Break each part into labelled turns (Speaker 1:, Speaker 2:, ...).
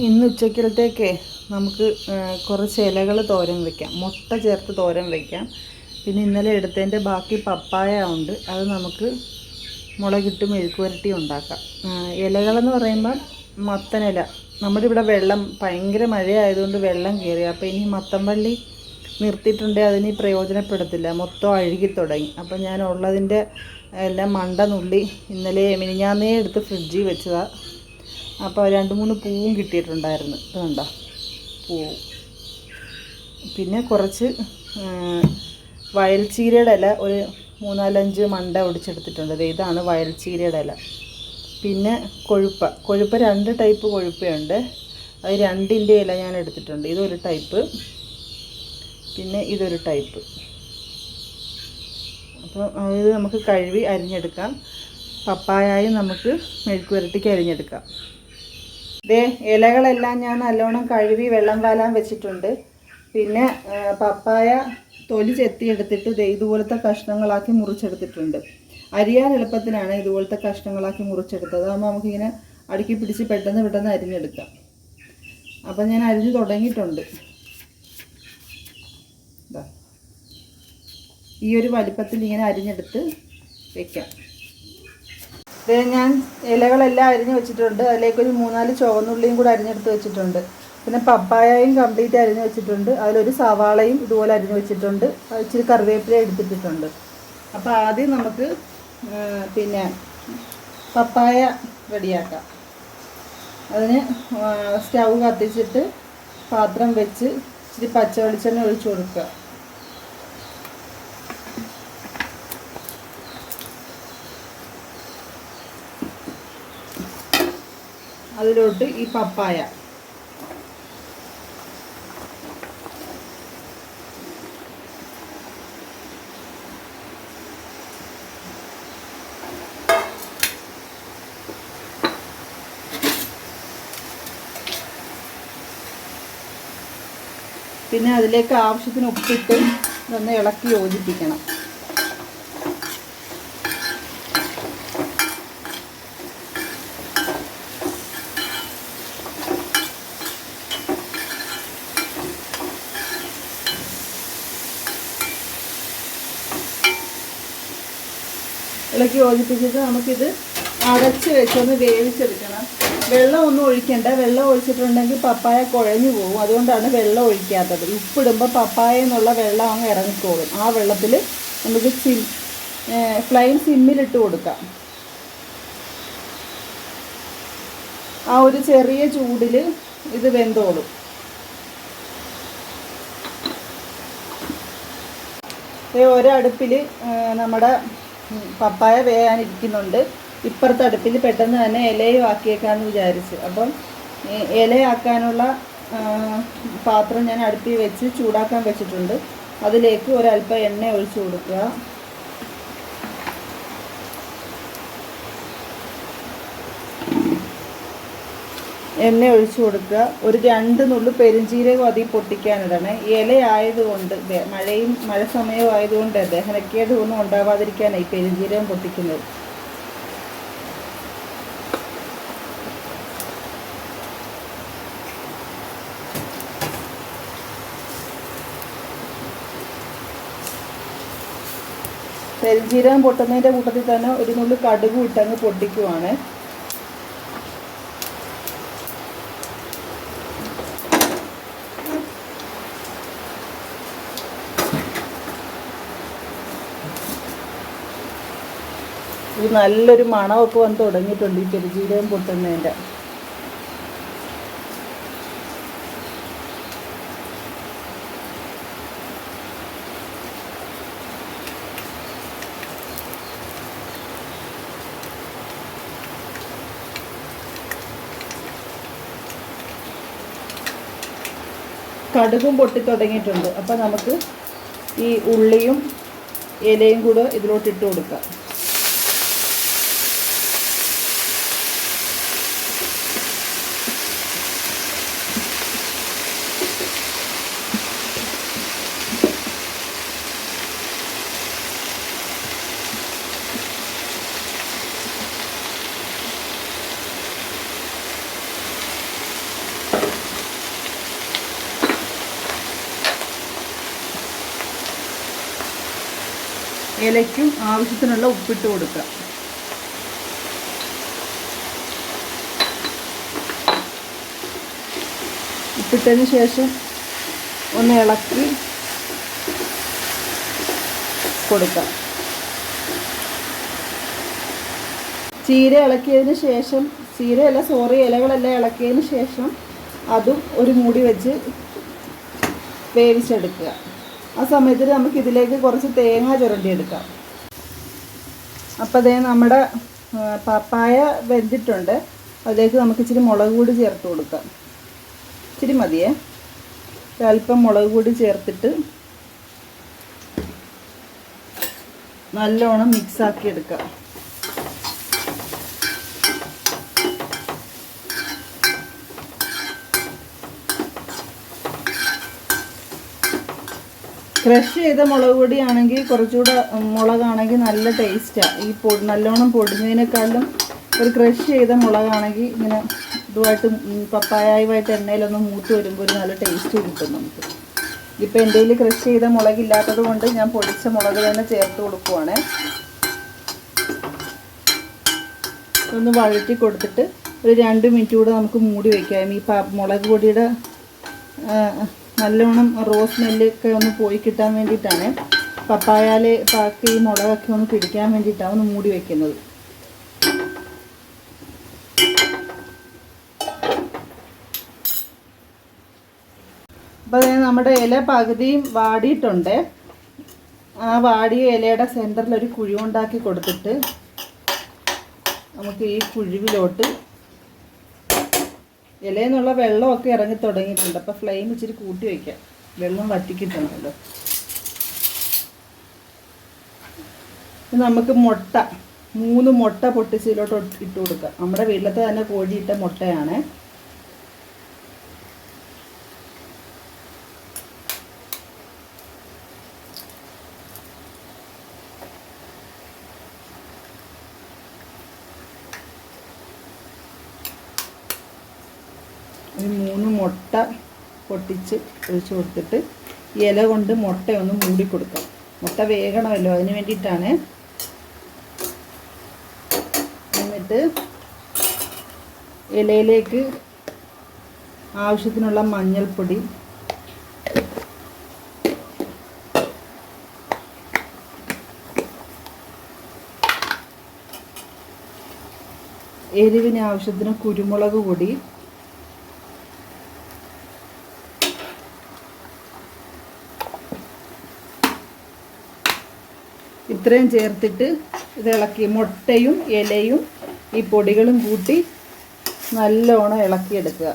Speaker 1: ഇന്ന് ഉച്ചക്കലത്തേക്ക് നമുക്ക് കുറച്ച് ഇലകൾ തോരൻ വയ്ക്കാം മുട്ട ചേർത്ത് തോരൻ വയ്ക്കാം പിന്നെ ഇന്നലെ എടുത്തതിന്റെ ബാക്കി പപ്പായ ഉണ്ട്. അത് നമുക്ക് മുളകിട്ട് മെഴുക്കുവരട്ടി ഉണ്ടാക്കാം. ഇലകളെന്ന് പറയുമ്പം മത്തനില. നമ്മുടെ ഇവിടെ വെള്ളം ഭയങ്കര മഴയായതുകൊണ്ട് വെള്ളം കയറി. അപ്പോൾ ഇനി മത്തം വള്ളി നിർത്തിയിട്ടുണ്ടെങ്കിൽ അതിനി പ്രയോജനപ്പെടത്തില്ല. മൊത്തം അഴുകി തുടങ്ങി. അപ്പം ഞാൻ ഉള്ളതിന്റെ എല്ലാം മണ്ട നുള്ളി ഇന്നലെ മിനിഞ്ഞാന്നേ എടുത്ത് ഫ്രിഡ്ജിൽ വെച്ചതാണ് അപ്പോൾ രണ്ട് മൂന്ന് പൂവും കിട്ടിയിട്ടുണ്ടായിരുന്നു. ഇത് കണ്ടോ? പൂവ് പിന്നെ കുറച്ച് വയൽച്ചീരയുടെ ഇല ഒരു മൂന്നാലഞ്ച് മണ്ട ഒടിച്ചെടുത്തിട്ടുണ്ട്. ഇതാണ് വയൽച്ചീരയുടെ ഇല. പിന്നെ കൊഴുപ്പ. കൊഴുപ്പ രണ്ട് ടൈപ്പ് കൊഴുപ്പയുണ്ട്. അത് രണ്ടിന്റെ ഇല ഞാൻ എടുത്തിട്ടുണ്ട്. ഇതൊരു ടൈപ്പ്. പിന്നെ ഇതൊരു ടൈപ്പ്. അപ്പോൾ ഇത് നമുക്ക് കഴുകി അരിഞ്ഞെടുക്കാം. പപ്പായായും നമുക്ക് മെഴുക്ക് വരട്ടിക്ക് അരിഞ്ഞെടുക്കാം. ദേ ഇലകളെല്ലാം ഞാൻ നല്ലോണം കഴുകി വെള്ളം വാലാൻ വെച്ചിട്ടുണ്ട്. പിന്നെ പപ്പായ തൊലി ചെത്തിയെടുത്തിട്ട് ദേ ഇതുപോലത്തെ കഷ്ണങ്ങളാക്കി മുറിച്ചെടുത്തിട്ടുണ്ട്. അരിയാൻ എളുപ്പത്തിനാണ് ഇതുപോലത്തെ കഷ്ണങ്ങളാക്കി മുറിച്ചെടുത്തത്. അതാകുമ്പോൾ നമുക്കിങ്ങനെ അടുക്കി പിടിച്ച് പെട്ടെന്ന് പെട്ടെന്ന് അരിഞ്ഞെടുക്കാം. അപ്പം ഞാൻ അരിഞ്ഞ് തുടങ്ങിയിട്ടുണ്ട്. ഈ ഒരു വലിപ്പത്തിൽ ഇങ്ങനെ അരിഞ്ഞെടുത്ത് വെക്കാം. ഇത് ഞാൻ ഇലകളെല്ലാം അരിഞ്ഞ് വെച്ചിട്ടുണ്ട്. അതിലേക്ക് ഒരു മൂന്നാൽ ചുവന്നുള്ളിയും കൂടെ അരിഞ്ഞെടുത്ത് വെച്ചിട്ടുണ്ട്. പിന്നെ പപ്പായയും കംപ്ലീറ്റ് അരിഞ്ഞ് വെച്ചിട്ടുണ്ട്. അതിലൊരു സവാളയും ഇതുപോലെ അരിഞ്ഞ് വെച്ചിട്ടുണ്ട്. ഇച്ചിരി കറിവേപ്പില എടുത്തിട്ടിട്ടുണ്ട്. അപ്പോൾ ആദ്യം നമുക്ക് പിന്നെ പപ്പായ റെഡിയാക്കാം. അതിന് സ്റ്റൗ കത്തിച്ചിട്ട് പാത്രം വെച്ച് ഇച്ചിരി പച്ച വെളിച്ചെണ്ണ ഒഴിച്ചു കൊടുക്കുക. അതിലോട്ട് ഈ പപ്പായ. പിന്നെ അതിലേക്ക് ആവശ്യത്തിന് ഉപ്പിട്ട് ഇതൊന്ന് ഇളക്കി യോജിപ്പിക്കണം. ഇളക്കി യോജിപ്പിച്ചിട്ട് നമുക്കിത് അടച്ച് വെച്ചൊന്ന് വേവിച്ചെടുക്കണം. വെള്ളം ഒന്നും ഒഴിക്കണ്ട. വെള്ളം ഒഴിച്ചിട്ടുണ്ടെങ്കിൽ പപ്പായ കുഴഞ്ഞു പോകും. അതുകൊണ്ടാണ് വെള്ളം ഒഴിക്കാത്തത്. ഉപ്പിടുമ്പോൾ പപ്പായ എന്നുള്ള വെള്ളം അങ്ങ് ഇറങ്ങിക്കോളും. ആ വെള്ളത്തിൽ നമുക്ക് സിം ഫ്ലെയിം സിമ്മിലിട്ട് കൊടുക്കാം. ആ ഒരു ചെറിയ ചൂടിൽ ഇത് വെന്തോളും. ഒരടുപ്പിൽ നമ്മുടെ പപ്പായ വേകാനിരിക്കുന്നുണ്ട് ഇപ്പുറത്തെ അടുപ്പിൽ പെട്ടെന്ന് തന്നെ ഇലയും ആക്കിയേക്കാമെന്ന് വിചാരിച്ച്. അപ്പം ഇലയാക്കാനുള്ള പാത്രം ഞാൻ അടുപ്പിൽ വെച്ച് ചൂടാക്കാൻ വെച്ചിട്ടുണ്ട്. അതിലേക്ക് ഒരല്പം എണ്ണ ഒഴിച്ചു കൊടുക്കുക. എണ്ണ ഒഴിച്ചു കൊടുക്കുക. ഒരു രണ്ട് നുള്ളു പെരുംജീരകം അതിൽ പൊട്ടിക്കാനിടണേ. ഇലയായതുകൊണ്ട് മഴയും മഴ സമയവും ആയതുകൊണ്ട് ദഹനക്കേട് ഒന്നും ഉണ്ടാവാതിരിക്കാനായി പെരുംജീരകം പൊട്ടിക്കുന്നത്. പെരുംജീരകം പൊട്ടുന്നതിന്റെ കൂട്ടത്തിൽ തന്നെ ഒരു നുള്ളു കടുക് ഇട്ടങ്ങ് പൊട്ടിക്കുവാണ്. ഇത് നല്ലൊരു മണമൊക്കെ വന്ന് തുടങ്ങിയിട്ടുണ്ട് ഈ പെരുജീരകം പൊട്ടുന്നതിന്റെ. കടുകും പൊട്ടി തുടങ്ങിയിട്ടുണ്ട്. അപ്പോൾ നമുക്ക് ഈ ഉള്ളിയും ഇലയും കൂടെ ഇതിലോട്ട് ഇട്ട് കൊടുക്കാം. ഇലയ്ക്കും ആവശ്യത്തിനുള്ള ഉപ്പിട്ട് കൊടുക്കുക. ഉപ്പിട്ടതിന് ശേഷം ഒന്ന് ഇളക്കി കൊടുക്കാം. ചീര ഇളക്കിയതിന് ശേഷം ചീരയല്ല സോറി ഇലകളെല്ലാം ഇളക്കിയതിന് ശേഷം അതും ഒരു മൂടി വെച്ച് വേവിച്ചെടുക്കുക. ആ സമയത്തിൽ നമുക്ക് ഇതിലേക്ക് കുറച്ച് തേങ്ങ ചുരണ്ടിയെടുക്കാം. അപ്പോൾ അതേ നമ്മുടെ പപ്പായ വെന്തിട്ടുണ്ട്. അതിലേക്ക് നമുക്ക് ഇച്ചിരി മുളക് പൊടി ചേർത്ത് കൊടുക്കാം. ഇച്ചിരി മതിയേ. അല്പം മുളക് പൊടി ചേർത്തിട്ട് നല്ലോണം മിക്സാക്കി എടുക്കാം ക്രഷ് ചെയ്ത മുളക് പൊടിയാണെങ്കിൽ കുറച്ചുകൂടെ മുളകാണെങ്കിൽ നല്ല ടേസ്റ്റാണ് ഈ പൊടി നല്ലോണം പൊടിഞ്ഞതിനേക്കാളും ഒരു ക്രഷ് ചെയ്ത മുളകാണെങ്കിൽ ഇങ്ങനെ ഇതുമായിട്ട് പപ്പായായുമായിട്ട് എണ്ണയിലൊന്ന് മൂത്ത് വരുമ്പോൾ ഒരു നല്ല ടേസ്റ്റ് കിട്ടും നമുക്ക്. ഇപ്പം എന്റെ കയ്യിൽ ക്രഷ് ചെയ്ത മുളകില്ലാത്തത് കൊണ്ട് ഞാൻ പൊടിച്ച മുളക് തന്നെ ചേർത്ത് കൊടുക്കുവാണ്. ഒന്ന് വഴറ്റി കൊടുത്തിട്ട് ഒരു രണ്ട് മിനിറ്റ് കൂടെ നമുക്ക് മൂടി വയ്ക്കാം ഈ മുളക് പൊടിയുടെ നല്ലോണം റോസ് സ്മെല്ലൊക്കെ ഒന്ന് പോയി കിട്ടാൻ വേണ്ടിയിട്ടാണ്. പപ്പായാൽ പാക്ക് മുളകൊക്കെ ഒന്ന് പിടിക്കാൻ വേണ്ടിയിട്ടാണ് ഒന്ന് മൂടി വയ്ക്കുന്നത് അപ്പോൾ നമ്മുടെ ഇല പകുതിയും വാടിയിട്ടുണ്ട്. ആ വാടിയ ഇലയുടെ സെന്ററിൽ ഒരു കുഴിണ്ടാക്കി കൊടുത്തിട്ട് നമുക്ക് ഈ കുഴിവിലോട്ട് ഇലയെന്നുള്ള വെള്ളമൊക്കെ ഇറങ്ങി തുടങ്ങിയിട്ടുണ്ട്. അപ്പോൾ ഫ്ലെയിം ഇച്ചിരി കൂട്ടി വയ്ക്കാം വെള്ളം വറ്റിക്കിട്ടുണ്ടല്ലോ. നമുക്ക് മുട്ട മൂന്ന് മുട്ട പൊട്ടിച്ചതിലോട്ട് ഇട്ട് കൊടുക്കാം. നമ്മുടെ വീട്ടിലത്തെ തന്നെ കോഴിയിട്ട മുട്ടയാണ് ഒരു മൂന്ന് മുട്ട പൊട്ടിച്ച് ഒഴിച്ച് കൊടുത്തിട്ട് ഇല കൊണ്ട് മുട്ടയൊന്ന് മൂടി കൊടുക്കാം മുട്ട വേകണമല്ലോ അതിന് വേണ്ടിയിട്ടാണ്. എന്നിട്ട് ഇലയിലേക്ക് ആവശ്യത്തിനുള്ള മഞ്ഞൾപ്പൊടി എരിവിന് ആവശ്യത്തിന് കുരുമുളക് പൊടി ഇത്രയും ചേർത്തിട്ട് ഇത് ഇളക്കി മുട്ടയും ഇലയും ഈ പൊടികളും കൂട്ടി നല്ലോണം ഇളക്കിയെടുക്കുക.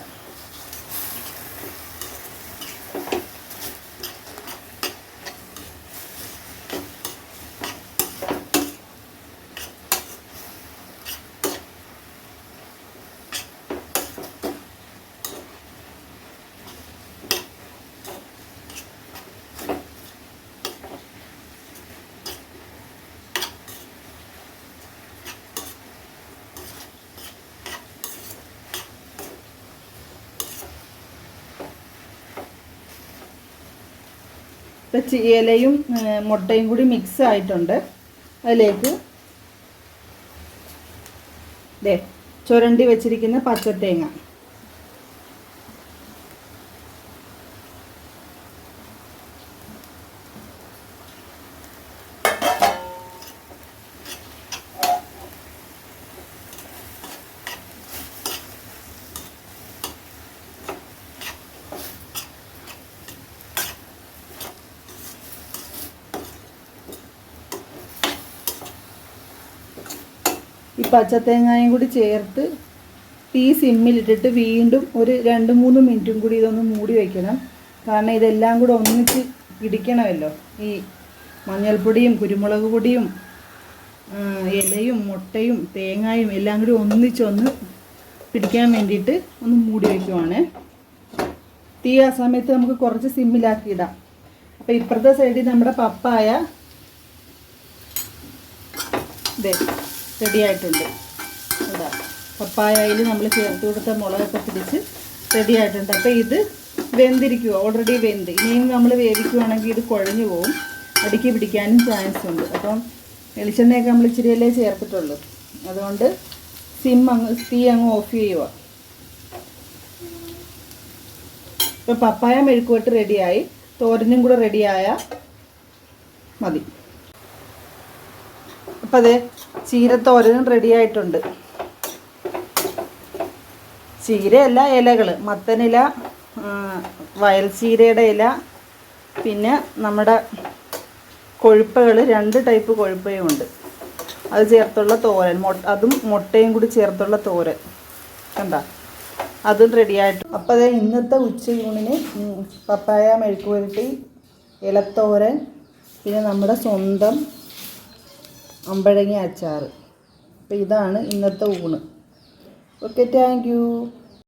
Speaker 1: ഇപ്പം ചി- ഇലയും മുട്ടയും കൂടി മിക്സ് ആയിട്ടുണ്ട്. അതിലേക്ക് ദേ ചുരണ്ടി വെച്ചിരിക്കുന്ന പച്ചത്തേങ്ങ. പച്ചത്തേങ്ങായും കൂടി ചേർത്ത് തീ സിമ്മിലിട്ടിട്ട് വീണ്ടും ഒരു രണ്ട് മൂന്ന് മിനിറ്റും കൂടി ഇതൊന്ന് മൂടി വയ്ക്കണം. കാരണം ഇതെല്ലാം കൂടെ ഒന്നിച്ച് പിടിക്കണമല്ലോ. ഈ മഞ്ഞൾപ്പൊടിയും കുരുമുളക് പൊടിയും ഇലയും മുട്ടയും തേങ്ങായും എല്ലാം കൂടി ഒന്നിച്ചൊന്ന് പിടിക്കാൻ വേണ്ടിയിട്ട് ഒന്ന് മൂടി വയ്ക്കുവാണ്. തീ ആ സമയത്ത് നമുക്ക് കുറച്ച് സിമ്മിലാക്കി ഇടാം. അപ്പോൾ ഇപ്പുറത്തെ സൈഡിൽ നമ്മുടെ പപ്പായ. ഇതേ റെഡി ആയിട്ടുണ്ട്. ഇതാ പപ്പായയിൽ നമ്മൾ ചേർത്ത് കൊടുത്ത മുളകൊക്കെ പിടിച്ച് റെഡിയായിട്ടുണ്ട് അപ്പോൾ ഇത് വെന്തിരിക്കുക ഓൾറെഡി വെന്ത്. ഇനിയും നമ്മൾ വേവിക്കുവാണെങ്കിൽ ഇത് കുഴഞ്ഞു പോവും. അടുക്കി പിടിക്കാനും ചാൻസ് ഉണ്ട്. അപ്പം വെളിച്ചെണ്ണയൊക്കെ നമ്മൾ ഇച്ചിരിയല്ലേ ചേർത്തിട്ടുള്ളൂ. അതുകൊണ്ട് സിം അങ്ങ് തീ അങ്ങ് ഓഫ് ചെയ്യുക ഇപ്പോൾ പപ്പായ മെഴുക്കുവട്ട് റെഡിയായി തോരനും കൂടെ റെഡിയായ മതി. അപ്പം അതെ ചീരത്തോരനും റെഡിയായിട്ടുണ്ട് ചീരയല്ല ഇലകൾ മത്തനില വയൽ ചീരയുടെ ഇല പിന്നെ നമ്മുടെ കൊഴുപ്പകൾ രണ്ട് ടൈപ്പ് കൊഴുപ്പയും ഉണ്ട്. അത് ചേർത്തുള്ള തോരൻ മൊ അതും മുട്ടയും കൂടി ചേർത്തുള്ള തോരൻ. കണ്ട? അതും റെഡിയായിട്ട് അപ്പോൾ അതെ ഇന്നത്തെ ഉച്ചയൂണിന് പപ്പായ മെഴുക്കുപുരട്ടി ഇലത്തോരൻ പിന്നെ നമ്മുടെ സ്വന്തം അമ്പഴങ്ങ അച്ചാർ. അപ്പോൾ ഇതാണ് ഇന്നത്തെ ഊണ്. Okay thank